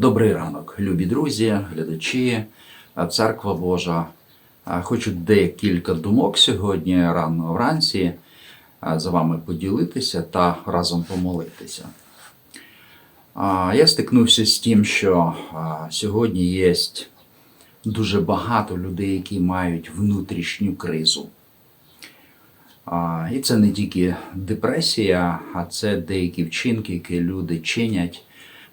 Добрий ранок, любі друзі, глядачі, церква Божа. Хочу декілька думок сьогодні рано вранці а, за вами поділитися та разом помолитися. Я стикнувся з тим, що сьогодні є дуже багато людей, які мають внутрішню кризу. І це не тільки депресія, а це деякі вчинки, які люди чинять,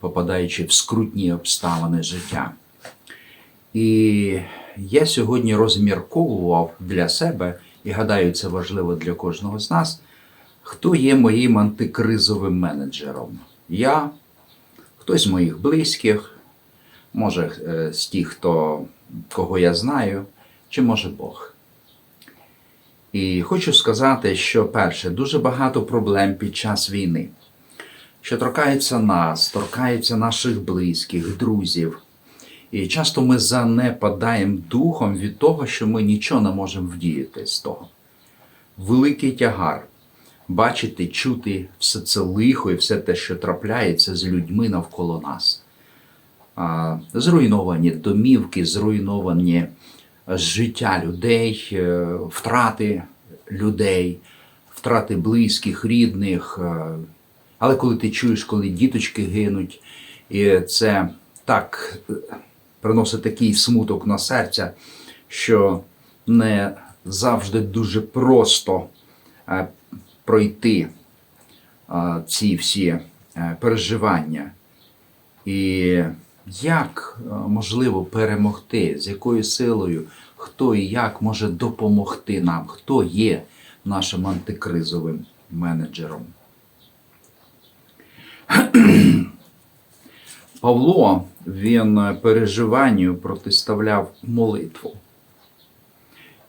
попадаючи в скрутні обставини життя. І я сьогодні розмірковував для себе, і гадаю, це важливо для кожного з нас, хто є моїм антикризовим менеджером. Я, хтось з моїх близьких, може е, з тих, хто, кого я знаю, чи може Бог. І хочу сказати, що перше, дуже багато проблем під час війни, що торкається нас, торкається наших близьких, друзів. І часто ми занепадаємо духом від того, що ми нічого не можемо вдіяти з того. Великий тягар бачити, чути все це лихо і все те, що трапляється з людьми навколо нас. Зруйновані домівки, зруйновані життя людей, е, втрати людей, втрати близьких, рідних. Але коли ти чуєш, коли діточки гинуть, і це так е, приносить такий смуток на серця, що не завжди дуже просто е, пройти е, ці всі переживання. І як можливо перемогти, з якою силою, хто і як може допомогти нам, хто є нашим антикризовим менеджером? Павло він переживанню протиставляв молитву.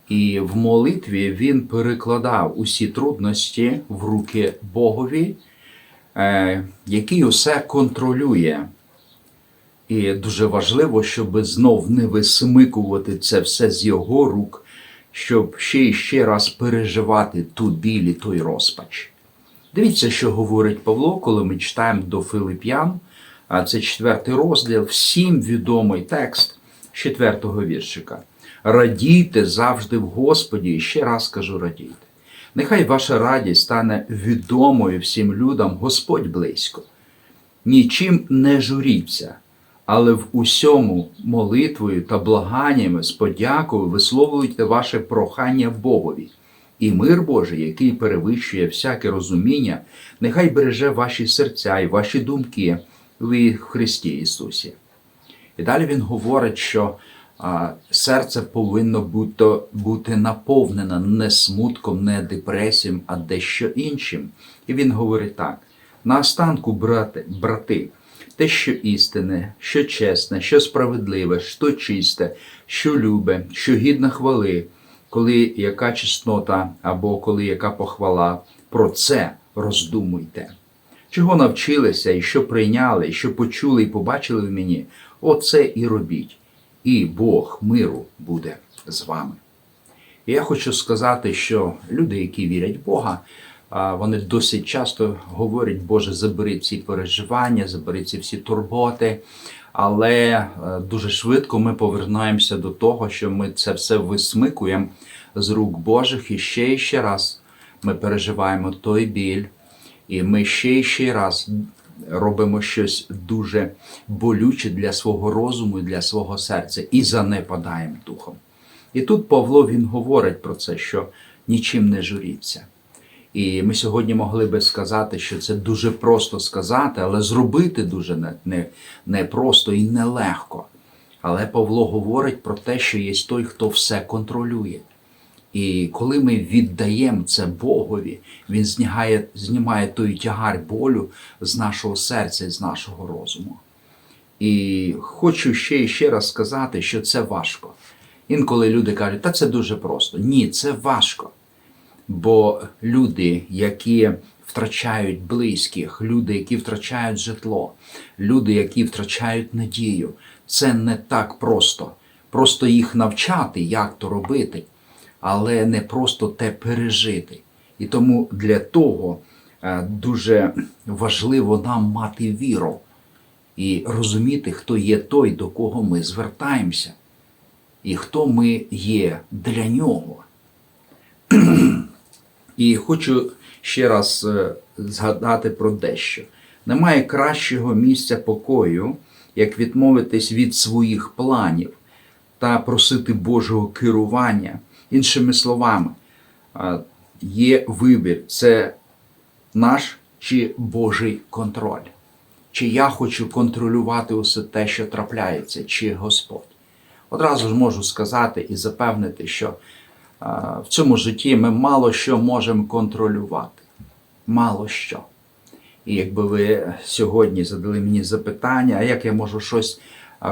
І в молитві він перекладав усі трудності в руки Богові, е, який усе контролює. І дуже важливо, щоб знов не висмикувати це все з його рук, щоб ще і ще раз переживати ту біль і той розпач. Дивіться, що говорить Павло, коли ми читаємо до Филип'ян, а це четвертий розділ, всім відомий текст четвертого віршика. Радійте завжди в Господі, і ще раз кажу, радійте. Нехай ваша радість стане відомою всім людям, Господь близько. Нічим не журіться, але в усьому молитвою та благаннями з подякою висловлюйте ваше прохання Богові. І мир Божий, який перевищує всяке розуміння, нехай береже ваші серця і ваші думки в Христі Ісусі. І далі він говорить, що серце повинно бути, бути наповнене не смутком, не депресією, а дещо іншим. І він говорить так: на останку, брати, брати, те, що істинне, що чесне, що справедливе, що чисте, що любе, що гідне хвали, коли яка чеснота або коли яка похвала, про це роздумуйте. Чого навчилися, і що прийняли, і що почули і побачили в мені, оце і робіть, і Бог миру буде з вами. І я хочу сказати, що люди, які вірять в Бога, вони досить часто говорять, Боже, забери ці переживання, забери ці всі турботи. Але е, дуже швидко ми повернемося до того, що ми це все висмикуємо з рук Божих і ще і ще раз ми переживаємо той біль, і ми ще і ще раз робимо щось дуже болюче для свого розуму і для свого серця і занепадаємо духом. І тут Павло він говорить про це, що нічим не журіться. І ми сьогодні могли би сказати, що це дуже просто сказати, але зробити дуже не, не, і нелегко. Але Павло говорить про те, що є той, хто все контролює. І коли ми віддаємо це Богові, Він знімає, знімає той тягар болю з нашого серця і з нашого розуму. І хочу ще і ще раз сказати, що це важко. Інколи люди кажуть, та це дуже просто. Ні, це важко. Бо люди, які втрачають близьких, люди, які втрачають житло, люди, які втрачають надію, це не так просто. Просто їх навчати, як то робити, але не просто те пережити. І тому для того е, дуже важливо нам мати віру. і розуміти, хто є той, до кого ми звертаємося, і хто ми є для нього. І хочу ще раз е, згадати про дещо. Немає кращого місця покою, як відмовитись від своїх планів та просити Божого керування. Іншими словами, е, є вибір це наш чи Божий контроль. Чи я хочу контролювати усе те, що трапляється, чи Господь. Одразу ж можу сказати і запевнити, що в цьому житті ми мало що можемо контролювати. Мало що. І якби ви сьогодні задали мені запитання, а як я можу щось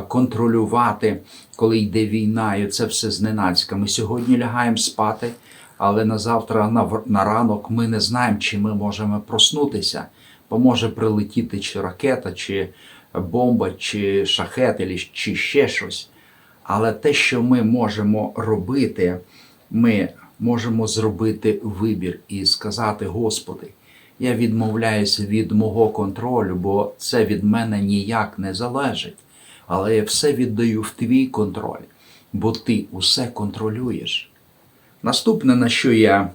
контролювати, коли йде війна, і це все зненацька. Ми сьогодні лягаємо спати, але на завтра, на, ранок ми не знаємо, чи ми можемо проснутися, бо може прилетіти чи ракета, чи бомба, чи шахет, чи ще щось. Але те, що ми можемо робити, ми можемо зробити вибір і сказати: Господи, я відмовляюся від мого контролю, бо це від мене ніяк не залежить. Але я все віддаю в твій контроль, бо ти усе контролюєш. Наступне, на що я,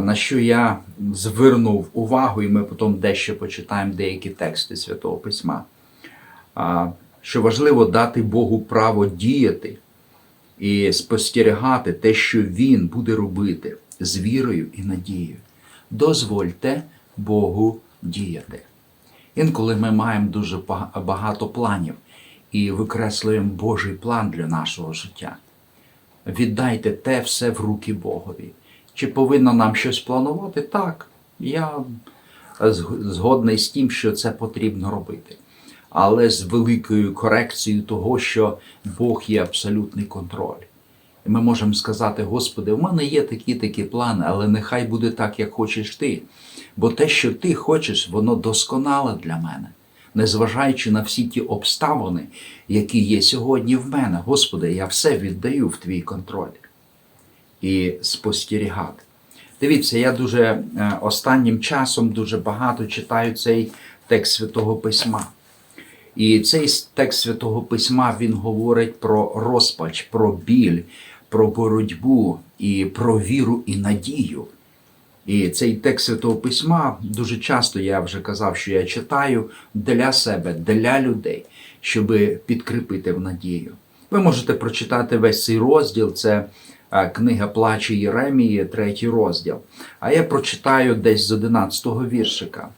на що я звернув увагу, і ми потім дещо почитаємо деякі тексти Святого Письма що важливо дати Богу право діяти і спостерігати те, що Він буде робити з вірою і надією. Дозвольте Богу діяти. Інколи ми маємо дуже багато планів і викреслюємо Божий план для нашого життя. Віддайте те все в руки Богові. Чи повинно нам щось планувати? Так. Я згодний з тим, що це потрібно робити. Але з великою корекцією того, що Бог є абсолютний контроль. І ми можемо сказати, Господи, в мене є такі такі плани, але нехай буде так, як хочеш ти. Бо те, що ти хочеш, воно досконале для мене, незважаючи на всі ті обставини, які є сьогодні в мене. Господи, я все віддаю в твій контроль і спостерігати. Дивіться, я дуже е, останнім часом дуже багато читаю цей текст Святого Письма. І цей текст Святого Письма він говорить про розпач, про біль, про боротьбу і про віру і надію. І цей текст Святого Письма дуже часто я вже казав, що я читаю для себе, для людей, щоб підкріпити в надію. Ви можете прочитати весь цей розділ, це е, книга Плачі Єремії, третій розділ. А я прочитаю десь з 11-го віршика.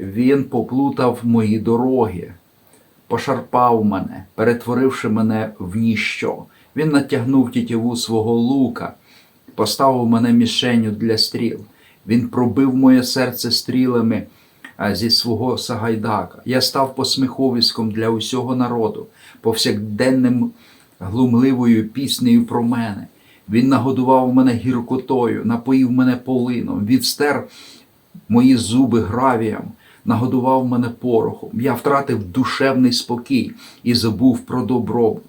Він поплутав мої дороги, пошарпав мене, перетворивши мене в ніщо. Він натягнув тітіву свого лука, поставив мене мішенню для стріл. Він пробив моє серце стрілами зі свого сагайдака. Я став посміховиськом для усього народу, повсякденним глумливою піснею про мене. Він нагодував мене гіркотою, напоїв мене полином, відстер мої зуби гравієм, нагодував мене порохом. Я втратив душевний спокій і забув про добробут.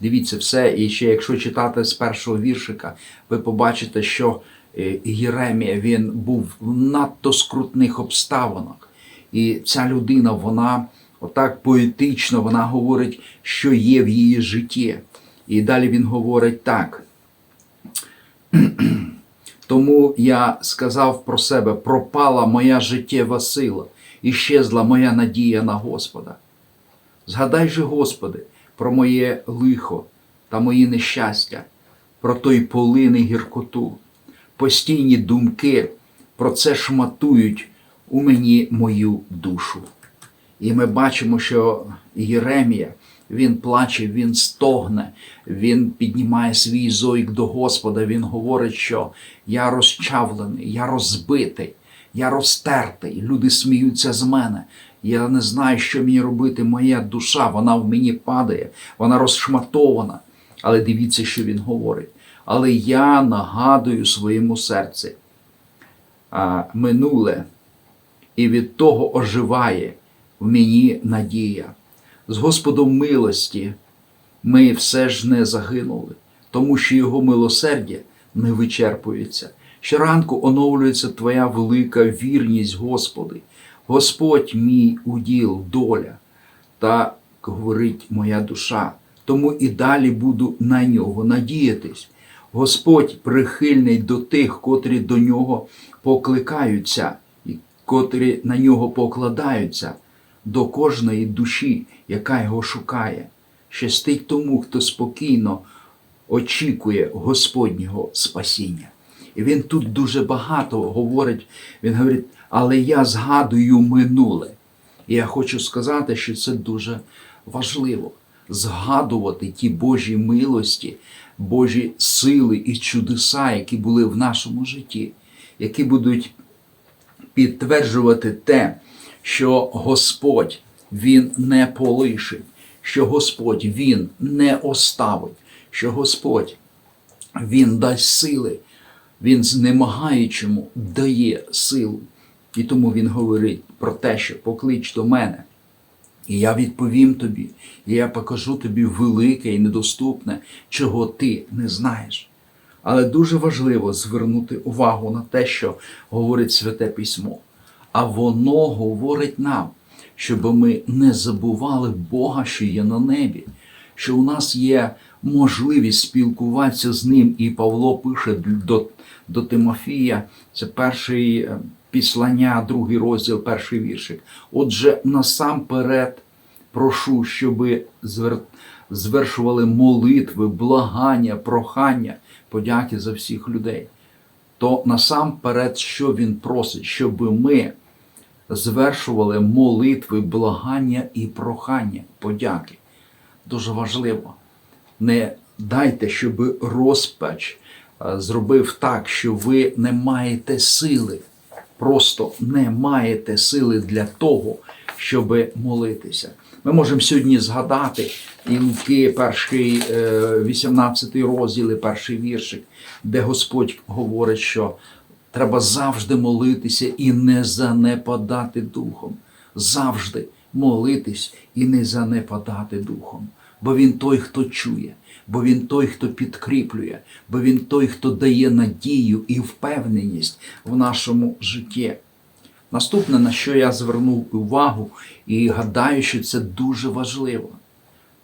Дивіться все, і ще якщо читати з першого віршика, ви побачите, що е, Єремія він був в надто скрутних обставинах. І ця людина, вона отак поетично, вона говорить, що є в її житті. І далі він говорить так. Тому я сказав про себе: пропала моя життєва сила, і щезла моя надія на Господа. Згадай же, Господи, про моє лихо та мої нещастя, про той полин і гіркоту. Постійні думки про це шматують у мені мою душу. І ми бачимо, що Єремія, він плаче, він стогне, він піднімає свій зойк до Господа. Він говорить, що я розчавлений, я розбитий, я розтертий. Люди сміються з мене. Я не знаю, що мені робити. Моя душа, вона в мені падає, вона розшматована. Але дивіться, що він говорить. Але я нагадую своєму серці а, минуле, і від того оживає в мені надія. З Господом милості ми все ж не загинули, тому що Його милосердя не вичерпується. Щоранку оновлюється Твоя велика вірність, Господи. Господь мій уділ, доля. та говорить моя душа. Тому і далі буду на нього надіятись. Господь прихильний до тих, котрі до нього покликаються, і котрі на нього покладаються, до кожної душі, яка його шукає. Щастить тому, хто спокійно очікує Господнього спасіння. І він тут дуже багато говорить. Він говорить, але я згадую минуле. І я хочу сказати, що це дуже важливо згадувати ті Божі милості, Божі сили і чудеса, які були в нашому житті, які будуть підтверджувати те, що Господь Він не полишить, що Господь Він не оставить, що Господь Він дасть сили, Він знемагаючому дає силу. І тому Він говорить про те, що поклич до мене. І я відповім тобі, і я покажу тобі велике і недоступне, чого ти не знаєш. Але дуже важливо звернути увагу на те, що говорить Святе Письмо. А воно говорить нам, щоб ми не забували Бога, що є на небі, що у нас є можливість спілкуватися з ним. І Павло пише до, до Тимофія, це перший е, післання, другий розділ, перший віршик. Отже, насамперед прошу, щоб звер... звершували молитви, благання, прохання, подяки за всіх людей. То насамперед, що він просить, щоб ми звершували молитви, благання і прохання, подяки. Дуже важливо. Не дайте, щоб розпач е, зробив так, що ви не маєте сили. Просто не маєте сили для того, щоб молитися. Ми можемо сьогодні згадати і перший е, 18 розділ, і перший віршик, де Господь говорить, що треба завжди молитися і не занепадати духом. Завжди молитись і не занепадати духом. Бо він той, хто чує, бо він той, хто підкріплює, бо він той, хто дає надію і впевненість в нашому житті. Наступне, на що я звернув увагу, і гадаю, що це дуже важливо.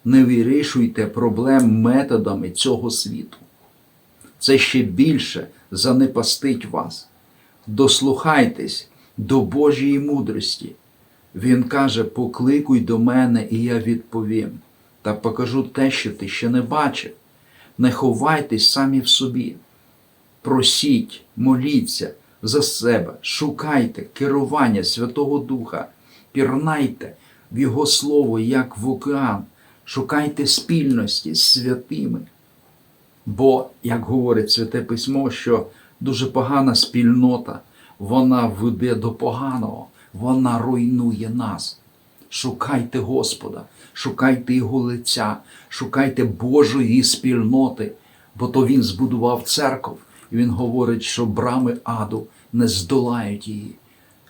Не вирішуйте проблем методами цього світу. Це ще більше занепастить вас. Дослухайтесь до Божої мудрості. Він каже: покликуй до мене, і я відповім, та покажу те, що ти ще не бачив. Не ховайтесь самі в собі. Просіть, моліться за себе, шукайте керування Святого Духа, пірнайте в Його Слово, як в океан, шукайте спільності з святими. Бо, як говорить Святе Письмо, що дуже погана спільнота, вона веде до поганого, вона руйнує нас. Шукайте Господа, шукайте Його лиця, шукайте Божої спільноти, бо то Він збудував церков, і Він говорить, що брами аду не здолають її.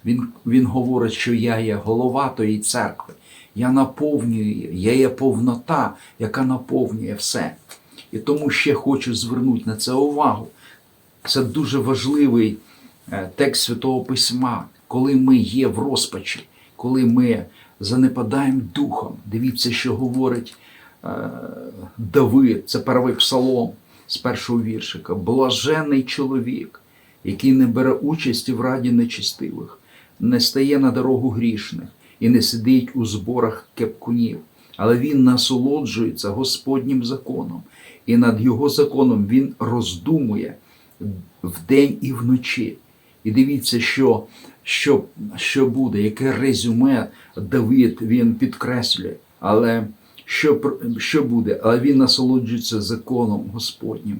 Він, він говорить, що я є голова тої церкви, я наповнюю її, я є повнота, яка наповнює все. І тому ще хочу звернути на це увагу. Це дуже важливий е, текст Святого Письма, коли ми є в розпачі, коли ми занепадаємо духом. Дивіться, що говорить е, Давид, це перший псалом з першого віршика. Блажений чоловік, який не бере участі в раді нечистивих, не стає на дорогу грішних і не сидить у зборах кепкунів, але він насолоджується Господнім законом, і над його законом він роздумує вдень і вночі. І дивіться, що, що, що буде, яке резюме Давид він підкреслює. Але що, що буде? Але він насолоджується законом Господнім.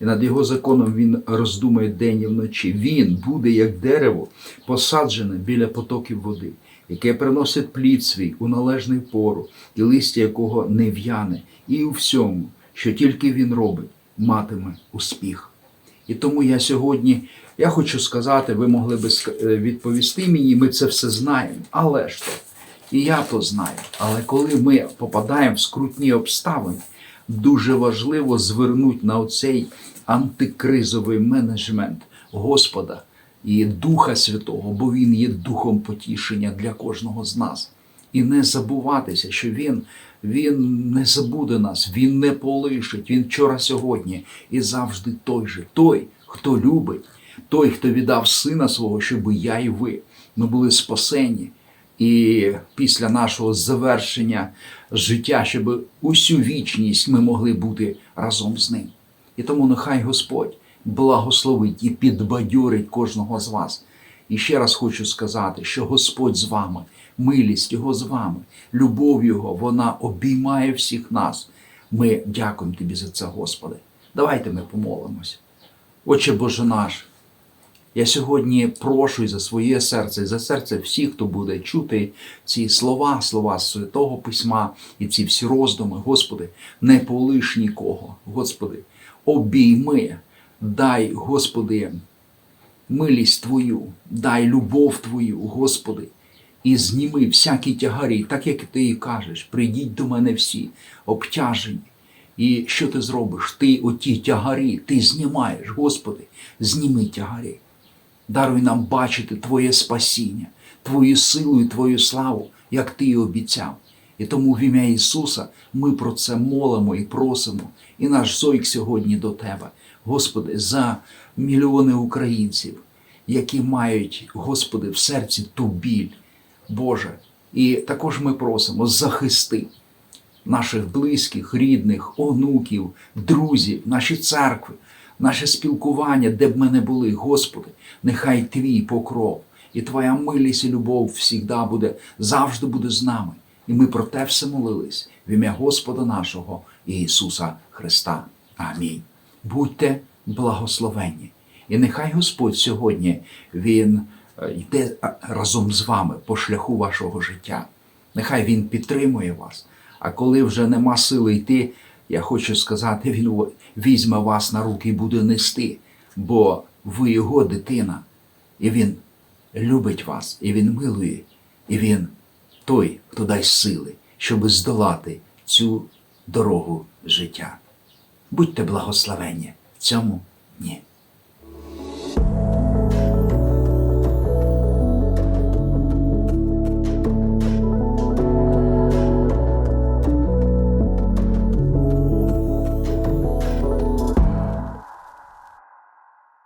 І над його законом він роздумує день і вночі. Він буде як дерево, посаджене біля потоків води, яке приносить плід свій у належний пору, і листя якого не в'яне, і у всьому, що тільки він робить, матиме успіх. І тому я сьогодні, я хочу сказати, ви могли би е, відповісти мені, ми це все знаємо, але ж то, і я то знаю. Але коли ми попадаємо в скрутні обставини, дуже важливо звернути на оцей антикризовий менеджмент Господа і Духа Святого, бо Він є духом потішення для кожного з нас. І не забуватися, що Він, Він не забуде нас, Він не полишить, Він вчора, сьогодні і завжди той же, той, хто любить, той, хто віддав сина свого, щоб я і ви. Ми були спасені. І після нашого завершення життя, щоб усю вічність ми могли бути разом з ним. І тому нехай Господь благословить і підбадьорить кожного з вас. І ще раз хочу сказати, що Господь з вами, милість Його з вами, любов Його, вона обіймає всіх нас. Ми дякуємо Тобі за це, Господи. Давайте ми помолимось. Отче Боже наш, я сьогодні прошу і за своє серце, і за серце всіх, хто буде чути ці слова, слова Святого Письма і ці всі роздуми, Господи, не полиш нікого, Господи, обійми, дай, Господи, милість Твою, дай любов Твою, Господи, і зніми всякі тягарі, так як ти і кажеш, прийдіть до мене всі, обтяжені. І що ти зробиш? Ти оті тягарі, ти знімаєш, Господи, зніми тягарі. Даруй нам бачити Твоє спасіння, Твою силу і Твою славу, як Ти і обіцяв. І тому в ім'я Ісуса ми про це молимо і просимо. І наш зойк сьогодні до Тебе, Господи, за мільйони українців, які мають, Господи, в серці ту біль, Боже. І також ми просимо захисти наших близьких, рідних, онуків, друзів, наші церкви, наше спілкування, де б ми не були, Господи, нехай Твій покров і Твоя милість і любов завжди буде, завжди буде з нами. І ми про те все молились в ім'я Господа нашого Ісуса Христа. Амінь. Будьте благословенні. І нехай Господь сьогодні Він е, йде е, разом з вами по шляху вашого життя. Нехай Він підтримує вас. А коли вже нема сили йти, я хочу сказати, Він візьме вас на руки і буде нести, бо ви його дитина, і Він любить вас, і Він милує, і Він той, хто дасть сили, щоб здолати цю дорогу життя. Будьте благословенні в цьому дні.